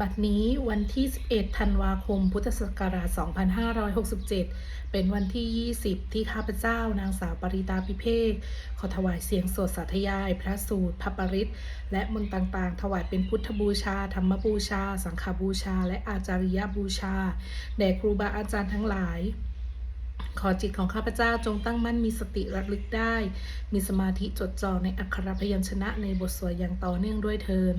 บัดนี้วันที่ 11 ธันวาคม พุทธศักราช 2567 เป็นวันที่ 20 ที่ข้าพเจ้านางสาวปริตาพิเภกขอถวายเสียงสวดสาธยาย พระสูตรพระปริตและมนต์ต่างๆ ถวายเป็นพุทธบูชา ธรรมบูชา สังฆบูชา และอาจาริยบูชา แด่ครูบาอาจารย์ทั้งหลายขอจิตของข้าพเจ้าจงตั้งมั่นมีสติระลึกได้ มีสมาธิจดจ่อในอักขรพยัญชนะในบทสวดอย่างต่อเนื่องด้วยเทิน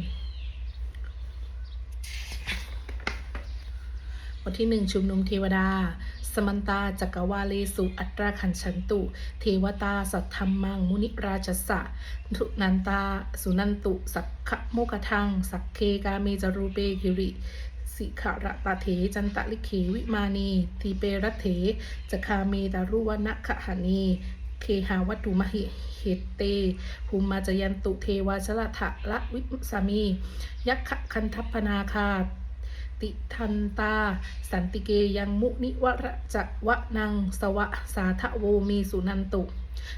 บทที่หนึ่งชุมนุมเทวดา สมันตาจักรวาเลสุอัตราขันชันตุ เทวตาสัทธรรมัง มุนิราชสะทุนันตา สุนันตุ สักขโมกทัง สักเคกาเมจรูเปกิริสิขระตาเถจันตะลิเขวิมานีทีเปรเถจคาเมตารุวนะขหานีเคหาวัตถุมหิเหตเตภูมิมาจยันตุเทวาชลทะละวิสามี ยักขคันทัพนาคา ติทันตา สันติเกยังมุนิวระจักวะนังสวะสาทโวมีสุนันตุ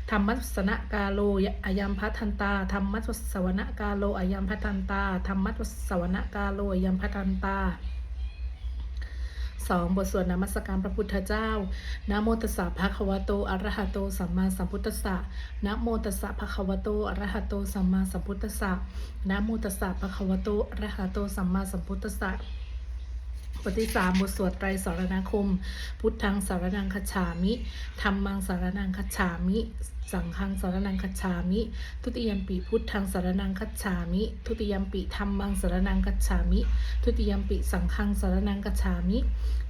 ธรรมัสสนกาโลยะอายัมพัทันตาธรรมัสสวนกาโลอายัมพัทันตาธรรมัสสวนกาโลอายัมพัทันตาสองบทสวดนมัสการพระพุทธเจ้า นะโมตัสสะภะคะวะโต อะระหะโต สัมมาสัมพุทธัสสะ นะโมตัสสะภะคะวะโต อะระหะโต สัมมาสัมพุทธัสสะ นะโมตัสสะภะคะวะโต อะระหะโต สัมมาสัมพุทธัสสะ บทที่สามบทสวดไตรสรณคม พุทธังสารนังคฉามิธรรมังสารนังคฉามิ สังฆังสารนังคฉามิ ทุติยมปีพุทธังสารนังคฉามิ ทุติยมปีธรรมังสารนังคฉามิ ทุติยมปีสังฆังสารนังคฉามิ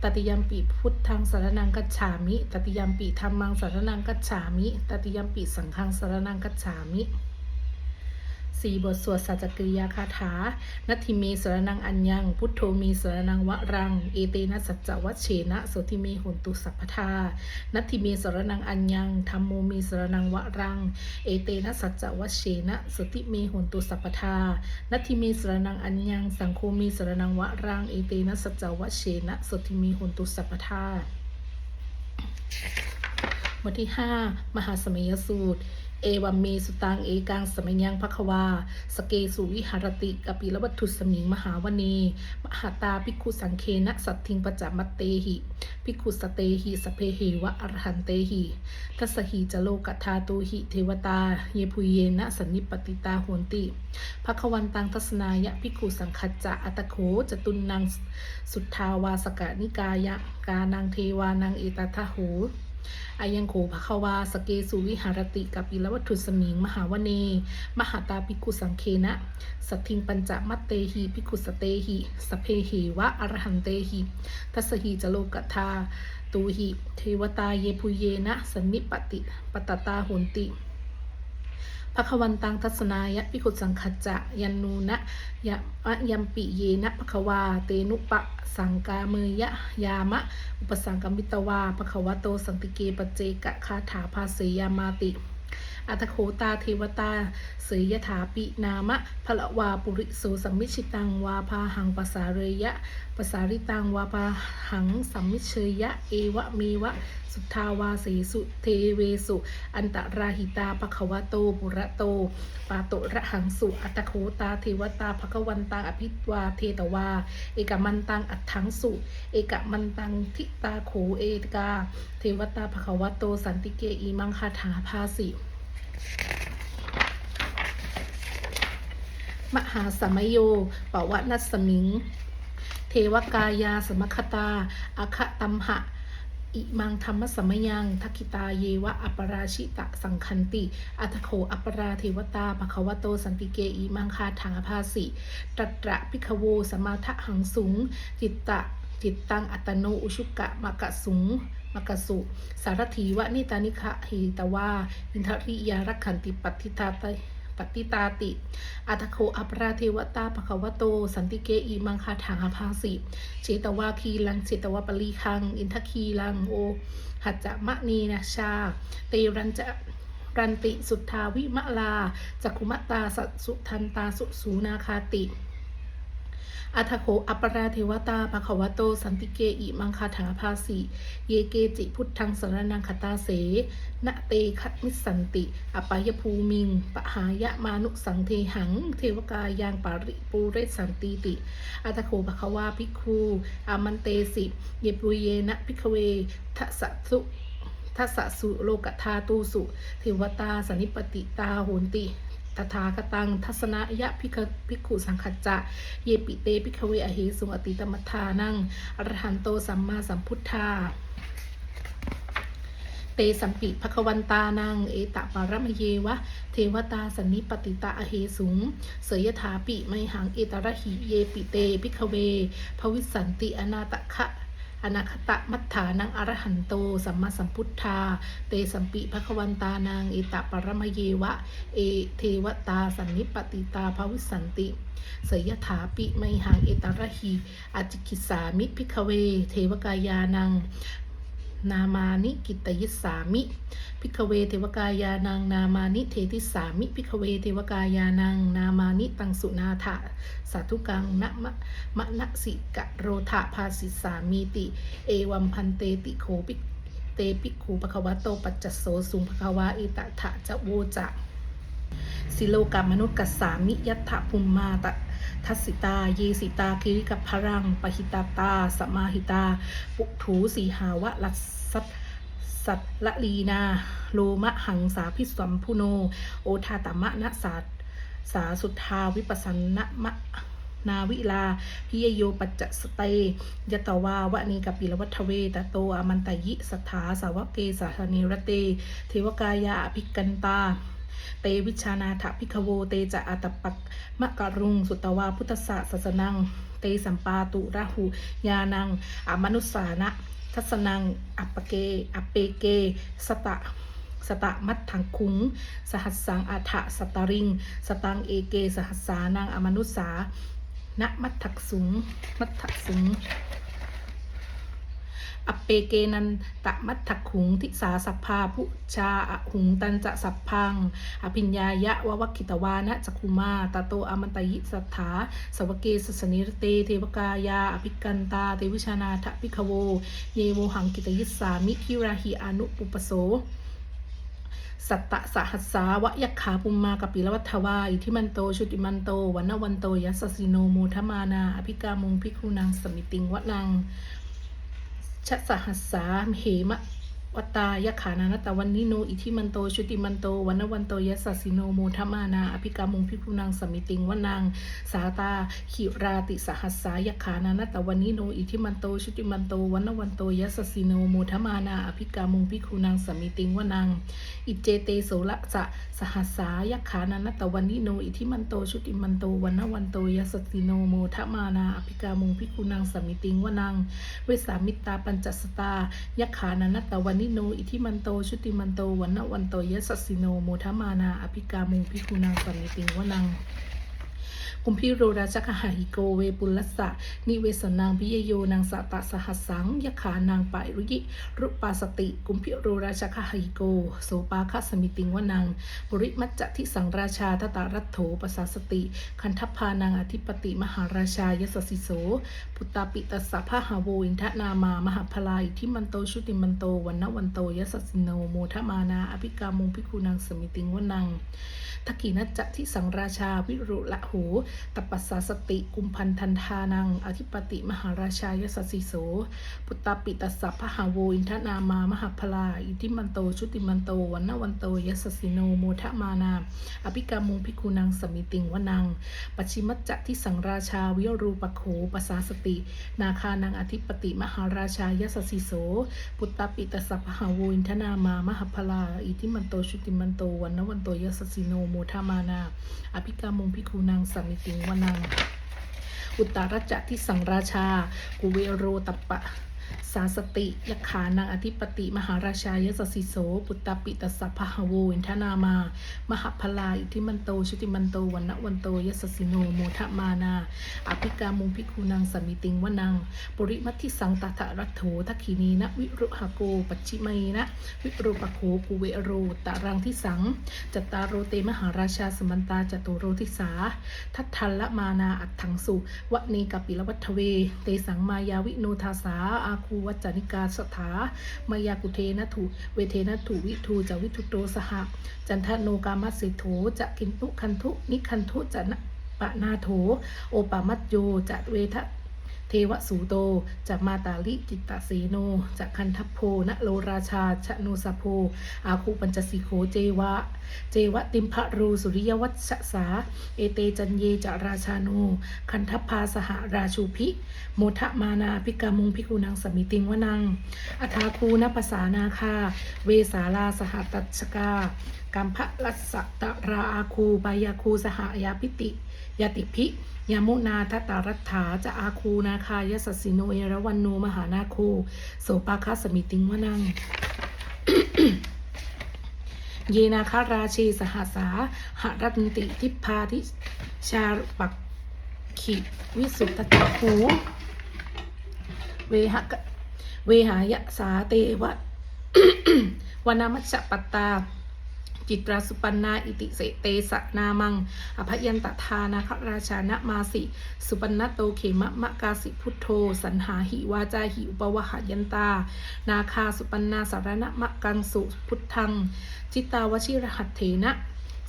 ตติยมปีพุทธังสารนังคฉามิ ตติยมปีธรรมังสารนังคฉามิ ตติยมปีสังฆังสารนังคฉามิ สี่บทสวดสัจจกริยาคาถา นัตถิเมสรนังอัญญัง พุทโธมีสรนังวะรัง เอเตนะสัจจวัชเชนะโสติเมหุนตุสัพพทา นัตถิเมสรนังอัญญังธรรมโมมีสรนังวะรัง เอเตนะสัจจวัชเชนะโสติเมหุนตุสัพพทา นัตถิเมสรนังอัญญัง สังโฆมีสรนังวะรัง เอเตนะสัจจวัชเชนะโสติเมหุนตุสัพพทาบทที่ 5 มหาสมัยสูตร เอวัมเมสุตังเอกังสมัยยังพภควา สเกสุวิหารติกปิลวัตถุสมิงมหาวณีมหาตาภิกขุสังเคนะสัตทิงปจามัตเตหิภิกขุสเตหิสเพหิวะอรหันเตหิทัสหิจโลกธาตุหิเทวตา เยพุเยนะสันนิปติตาโหนติภควันตังทัศนายะภิกขุสังคัจจะอัตโขจตุนนางสุทธาวาสกะนิกายะกานังเทวานังเอตทะโห อายังโขภควาสเกสุวิหารติกับอิลวัตถุสมิง มหาวเน มหาตาภิกุสังเคนะสัทธิงปัญจมัตเตหิภิกุสเตหิสเพหิวะอรหันเตหิทัสหิจโลกทาตูหิเทวตาเยพุเยนะสันนิปติปตตาหุนติ ภควันตังทัศนายะพิขุสังคจะยันนูนะยะมะยัมปิเยนะภควา เตนุปะสังกาเมยะยามะ อุปสังกมิตวาภควโตสันติเกปเจกะคาถาภาเสยามาติ อัตโคตาเทวตาเสยยถาปินามะพละวาปุริโสสัมมิชิตังวาพาหังปสาเรยะปสาริตังวาพาหังสัมมิเชยะ เอวะเมวะ สุทาวาสีสุเทเวสุ อันตราหิตาภควโตปุระโต ปาโตระหังสุ อัตโคตาเทวตาภควันตังอภิวาเทตวา เอกมันตังอัตถังสุ เอกมันตังทิตาโขเอตกา เทวตาภควโตสันติเกอีมังคาถาภาสิ มหาสมัยโยปวนัสมิง เทวกายาสมคตาอาคตัมหะ อิมังธรรมสมยังทักิตาเยวะ อัปราชิตะสังคันติ อัตโขอัปราเทวตาภควโตสันติเกอิมังคาถังภาสิตรัตระพิขโวสมาทะหังสุงจิตตะ จิตตังอัตโนอุชุกะมะกะสุงมกะสุ สารถีวะนิตานิคะหิตวาอินทริยารักขันติปัตติตาไตปฏิตาติ อัตโคอัปราเทวตาภควโต สันติเกอีมังคาถังอภาสิเจตวาคีลังเจตวปลีคัง อินทคีลังโอ หัจจะมะนีนาชา เตรันจะรันติสุทธาวิมะลาจักขุมตตาสัตสุทันตาสุสูนาคาติ อัทโคอัปปราเทวตาภควโต สันติเกอิมังคาถาภาสิเยเกจิพุทธังสรนังคตาเสนเตคะมิสันติ อปายภูมิง ปหายะมานุสังเทหัง เทวกายางปาริปูเรสันติติ อัตโคภควาภิกขุอามันเตสิ เยปุเยนะภิกเวทัสสุทัสสุโลกธาตูสุ เทวตาสนิปติตาโหนติ ตถาคตัง ทัศนะยะพิกภิกขุสังคัจจะ เยปิเตพิกเวอหิสุงอติตมัทานังอรหันโตสัมมาสัมพุทธา เตสัมปิภควันตานัง เอตะปารมเยวะ เทวตาสันนิปติตาอเหสุง เสยถาปิไมหังเอตระหิเยปิเตพิกเว ภวิสันติอนาตคะ อนาคตะมัฏฐานังอรหันโต สัมมาสัมพุทธา เตสัมปิภควันตานางเอตะปรมเยวะ เอเทวตาสันนิปติตาภวิสันติเสยถาปิไมหังเอตระหีอาจิกิสามิพิกเว เทวกายานัง นามานิกิตยิสามิ พิกเวเทวกายานังนามานิเทติสามิพิกเวเทวกายานังนามานิตังสุนาถะสาธุกังนะมะมะนะสิกะโรธาภาสิสามีติ เอวัมพันเตติโคปิเตปิกขูปะคะวะโตปัจจโสสุงภะคะวาอิตะถะจะโวจะสิโลกามนุษย์กัสสามิยัตถภูมมาตะทัสสิตา เยสิตาคิริกับพรังปหิตาตาสมาหิตา ปุถูสีหาวะลัสสัต สัตละลีนา โลมะหังสาพิสัมพุโน โอทาตมะนะสาสาสุทาวิปัสสนะมะนาวิลาพิยโยปัจจสเตยตวาวะนีกปิลวัฏเวตโตอมันตยิสถาสาวกเกสาธนิรเต เทวกายาอภิกันตา เตวิชานาถพิคโวเตจะอัตปักมะกะรุง สุตวาพุทธศาสสนัง เตสัมปาตุราหุยานังอมนุสสานะ ทัศนัง อัปปเก อัปเปเก สตะสตะมัดถังคุง สหัสสังอัฏฐสตริง สตังเอเก สหัสสานังอมนุษสานะมัดถักสุง มัดถักสุง อเปเกนันตะมัตถขุงทิสาสัพพาพุชาอหุงตันจะสัพพัง อภิญญายะวะวักขิตวานะจักุมาตาโตอมันตยิสัทธาสวเกสสนิรเตเทวกายาอภิกันตาเทวิชานาทพิคโว เยโวหังกิตยิสามิคิราหิอนุปุปโสสัตตะสหัสสาวะยักขาปุมมากปิลวัฏวาอิทิมันโต ชุติมันโตวันวันโตยัสสิโนโมทมานา อภิกามุงพิคุนังสมิติงวะนัง ชะสหัสสามเหมะ วตายะขานานตะวันนิโน อิทิมันโต ชุติมันโตวันวันโตยัสสสิโนโมทมานา อภิกามุงพิคุนังสมิติงวนัง สาตาขิราติสหัสสายะขานานตะวันนิโน อิทิมันโต ชุติมันโตวันวันโตยัสสสิโนโมทมานา อภิกามุงพิคุนังสมิติงวนัง อิเจเตโสละจะสหัสสายขานานตะวันนิโน อิทิมันโต ชุติมันโตวันวันโตยัสสสิโนโมทมานา อภิกามุงพิคุนังสมิติงวนัง เวสามิตาปัญจสตายขานันตะวันนิโน อิทิมันโต ชุติมันโตวันนวันโตยะสัสสิโน โมทมานา อภิกามุงพิคุนังสมิติงวนัง กุมพิโรราชคหาหิโกเวปุลสสะนิเวสนางพิยโยนางสะตะสหัสสังยขานางปายรุยิรุปาสติ กุมพิโรราชคหาหิโก โสปาคสมิติงวนังปุริมัจจะทิสังราชาทตารัตโถปสาสติ คันทพานางอธิปติมหาราชายสสิโสพุตตาปิตัสสะพะหาโวอินทนามามหาพลายทิมันโตชุติมันโตวันนวันโตยสสิโนโมทมานาอภิกามุงพิคุนังสมิติงวนังทักขีนัจจะที่สังราชาวิรุละโหตปัสสาสติ กุมพันธันทานัง อธิปติมหาราชายสสิโส ปุตตาปิตัสสะพหาโวอินทนามามหาพลา อิทิมันโต ชุติมันโต วันนวันโตยสสิโนโมทมานา อภิกามุงพิคุนังสมิติงวนังปชิมัจจะที่สังราชาวิรูปโขปัสสาสติ นาคานังอธิปติมหาราชายสสิโส ปุตตาปิตัสสะพหาโวอินทนามามหาพลา อิทิมันโต ชุติมันโต วันนวันโตยสสิโนโมทมานา อภิกามุงพิคุนังสมิติงวนัง อุตตรจักที่สังราชา กุเวโรตปปะ สาสติยขานังอธิปติ มหาราชายสสิโส ปุตตปิตสสะพะหโวอินทนามา มหพลาอิทิมันโตชุติมันโตวันนวันโตยสสิโนโมทมานา อภิกามุงพิคูนังสมิติงวนังปุริมัทธิสังตถรัตโถทักขีนีนะวิรุหโกปัจฉิมัยนะวิรูปโขกุเวโรตะรังทิสังจตตารโรเตมหาราชาสมันตาจตุโรทิสา ทัตทัลละมานาอัตถังสุวะเนกปิลวัทเว เตสังมายาวิโนทาสาอาคูวัจจนิกาสถามายากุเทนะถุเวเทนะถุวิทูจะวิทุโตสหจันทโนกามัสสิโถจะกินตุคันทุนิคันทุจะนะปะนาโถ โอปามัตโยจะเวทะ เทวสูโตจะมาตาลิจิตตเสโนจะคันทัพโพนะโลราชาชะโนสโพอาคูปัญจสีโขเจวะ เจวะติมพะรูสุริยวัชสา เอเตจันเยจะราชาโน คันทัพพาสหราชูพิ โมทะมานาพิกามุงพิกุนังสมิติงวนังอัฐาคูนภาษานาคา เวสาลาสหตัชกา กัมพะลัสสะตราอาคูบายาคูสหายาพิติยติพิยามุนาทตารัฐาจะอาคูนาคายสสสิโนเอรวันโนมหานาโคโสปาคาสมิติงวนังเยนาคาราชีสหสาหรัตติทิพาทิชาปักขิวิสุตตะหูเวหะเวหายะสาเตวะวนามัชปตตา จิตราสุปันนาอิติเสเตสะนามัง อภยันตทานาคราชานะมาสิ สุปันนโตเขมะมะกาสิพุทโธ สันหาหิวาจาหิอุปวหายันตา นาคาสุปันนาสารณะมะกังสุพุทธัง จิตาวชิรหัตเถนะ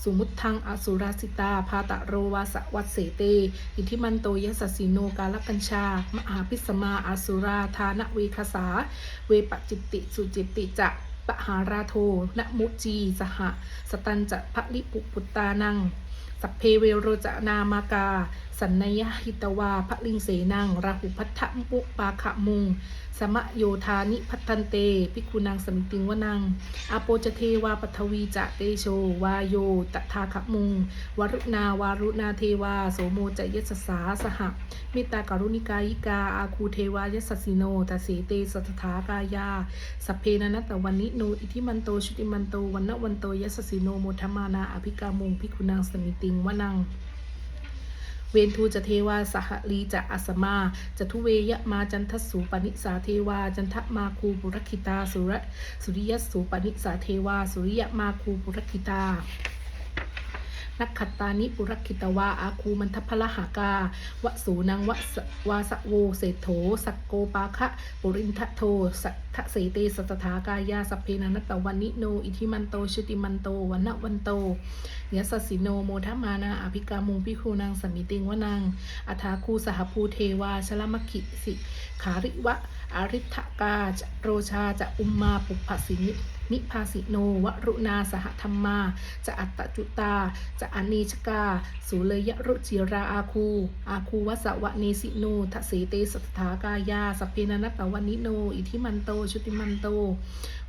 สุมุตทังอสุราสิตา พาตะโรวาสวัตเสเต อิทิมันโตยสสสิโนกาลกัญชา มหาพิสมาอสุราธานเวคสา เวปจิตติสุจิตติจะ ปหาราโทนะมุจีสหะสตันจะพะลิปุปุตตานัง สัพเพเวโรจนามากา สันนยหิตวาพระลิงเสนังราหุพัทธมุปาขะมุง สมะโยธานิพัทันเตพิคุนางสมิติงวนังอโปจเทวาปทวีจะเตโชวาโยตถาขมุง วรุณาวารุณาเทวา โสโมจะยสสาสหะมตตากรุณิกายิกา อาคูเทวายสสสิโนตเสเตสัทธากายาสเพนันตวันนิโนอิทิมันโตชุติมันโตวันนวันโตยสสสิโนโมทมานาอภิกามุงพิคุนางสมิติงวนัง เวนทูจะเทวาสหลีจะอัสมาจะทุเวยะมาจันทสูปนิสาเทวา จันทมาคูปุรคิตาสุระสุริยสูปนิสาเทวา สุริยมาคูปุรคิตา นักขัตานิปุรคิตวาอาคูมันทพละหากาวสูนังวสวาสโวเศรษโถสักโกปาคะปุรินทโทสัทเสเตสัตถากายาสัพเพนันตวันนิโน อิทิมันโตชุติมันโตวันวันโตยสสสิโนโมทมานาอภิกามุงพิคูนางสมิติงวนังอัฐาคูสหภูเทวาชลมคิสิขาริวะอาริทกาจโรชาจะอุมมาปุพพสินิ นิพาสิโน วรุณาสหธรรมา จะอัตตจุตา จะอเนชกา สุเลยะรุจิราอาคู อาคูวสวะเนสิโนทะเสเตสัทธากายาสพเพนันตวันนิโน อิทิมันโต ชุติมันโต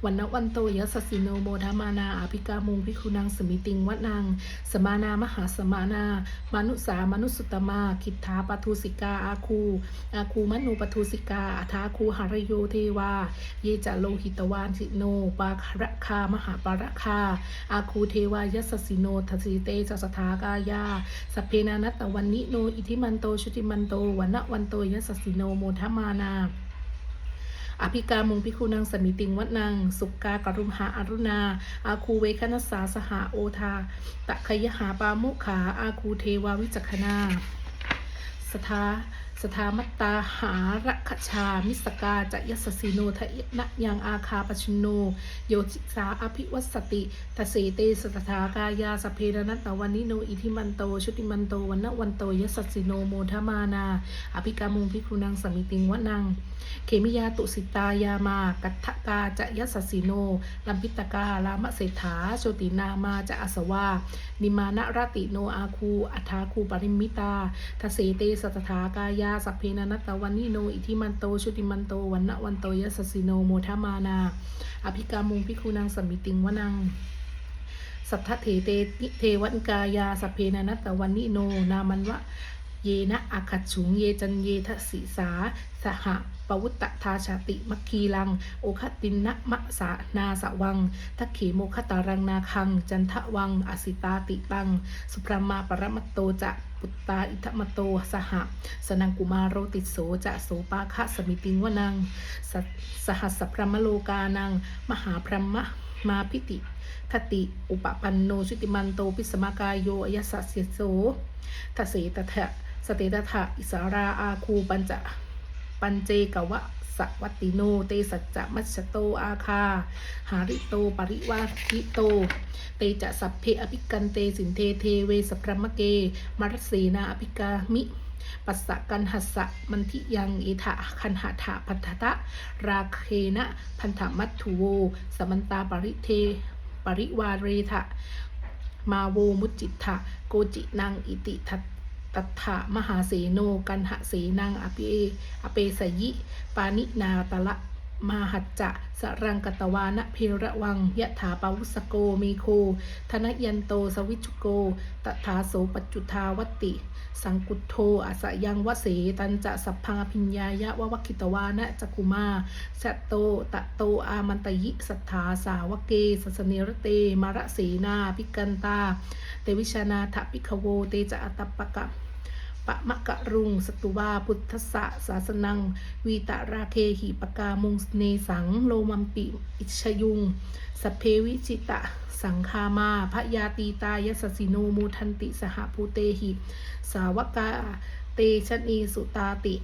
วันนวันโตยสสสิโนโมทมานาอภิกามุงพิคุนังสมิติงวะนังสมานามหาสมานา มนุสามนุสุตมาคิทธาปทุสิกาอาคูอาคูมนุปทุสิกาอาทาคูหารโยเทวา เยจะโลหิตวานสิโนปาคระคามหาปาระคาอาคูเทวายสสสิโนทสิเตสัสถากายาสเพนานัตตวันนิโนอิทิมันโตชุติมันโตวันนวันโตยสสสิโนโมทมานา อภิกามุงพิคุนังสมิติงวัดนัง สุกากรุมหาอารุณา อาคูเวคณสาสหาโอทา ตะขยหาปามุขา อาคูเทวาวิจักขนา สทา สทามัตตาหารัคชา มิสกาจะยสสิโนทะนะยังอาคาปชโน โยจิสาอภิวัสสติตเสเตสตถากายาสเพรนัตตวันนิโนอิทิมันโต ชุติมันโตวันนวันโตยสสสิโนโมทมานา อภิกามุงพิคุนังสมิติงวนัง เขมิยาตุสิตายามากัตถกาจะยสสสิโนลัมพิตกาลามะเศรษฐาโชตินามาจะอสวา นิมานรติโนอาคูอัฐาคูปริมิตาทเสเตสตถากายาสัพเพนันตวันนิโน อิทิมันโต ชุติมันโต วันนะวันโตยัสสสิโน โมทมานา อภิกามุงพิคุนังสมิติงวนัง สัทธเถเตนิเทวันกายาสัพเพนันตวันนิโน นามันวะ เยนะอาคัจฉุงเยจันเยทศิสาสหปวุตตทาชาติมัคคีลัง โอคตินนะมะสานาสวัง ทักเขโมคตารังนาคัง จันทวัง อสิตาติตัง สุพรมาปรมัตโตจะปุตตาอิทมโต สหสนังกุมารโรติโสจะโสปาคะสมิติงวนังสสหัสสพรมโลกานัง มหาพรหมมาพิติคติ อุปปันโนชุติมันโต ปิสมากายโยอยัสสเสโสทเสตถะ สเตตถะอิสาราอาคูปัญจะปัญเจกวะสวัตติโน เตสัจจะมัชโตอาคา หาริโต ปริวาทิโต เตจะสัพเพอภิกันเตสินเทเทเวสพรมเกมรสเสนาอภิกามิ ปัสสะกันหัสสะมันทิยังเอถะคันหาถาพันธะราเคนะพันธมัตถุโว สมันตาปริเท ปริวาเรทะ มาโวมุจิตะโกจินังอิติทัต ตัฏฐะมหาเสโนกันหะเสนังอภิเออเปสยิ ปานินาตละมาหัจจะสรังกตวานะเพระวังยะถาปาวุสโกมีโค ธนยันโตสวิชุโก ตถาโสปัจจุทาวติ สังกุโทอาสยังวเสตันจะสัพพังพิญญายะวะวคิตวานะจักุมาสตโตตะโตอามันตยิสัทธาสาวเกสัสเนรเตมารเสนาพิกันตา เตวิชานาถปิขโวเตจะอัตตปปะกะ ปะมะกะรุง สตุวาพุทธะศาสนัง วีตะราเคหิปกามุงเนสัง โลมัมปิ อิชยุงสพเพวิจิตะ สังคามาพยาตีตายสสิโนมูทันติสหภูเตหิ สาวกาเตชนีสุตาติ